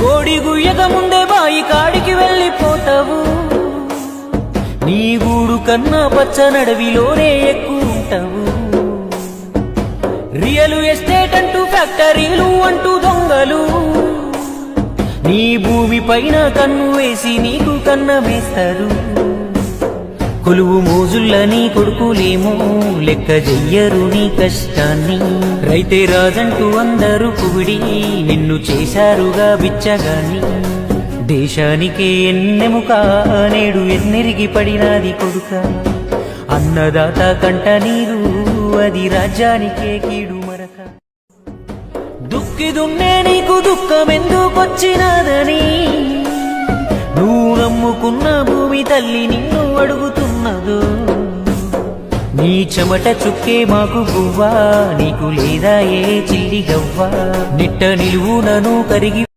కోడి గుయ్యక ముందే బాయి కాడికి వెళ్ళిపోతావు. నీ గూడు కన్నా పచ్చ నడవిలోనే ఎక్కువ రియల్ ఎస్టేట్ అంటూ ఫ్యాక్టరీలు అంటూ దొంగలు. నీ భూమి పైన కన్ను వేసి నీకు కన్న వేస్తారు కొలువు మోజుల్ల నీ కొడుకులేమో లెక్క చెయ్యరు నీ కష్టాన్ని. రైతే రాజంటూ అందరూ కువిడి నిన్ను చేశారుగా బిచ్చగాని దేశానికే ఎన్నెముక నేడు ఎన్నెరిగి పడినాది కొడుక. అన్నదాత కంట నీరు అది రాజ్యానికే కీడు మరక. దుక్కి దున్నే నీకు దుఃఖం ఎందుకొచ్చినదని నువ్వు నమ్ముకున్న భూమి తల్లి నిన్ను అడుగుతున్నదో. నీ చెమట చుక్కే మాకు గువ్వా నీకు లేదా ఏ చిల్లి గవ్వా నిట్ట నిలువునను కరిగి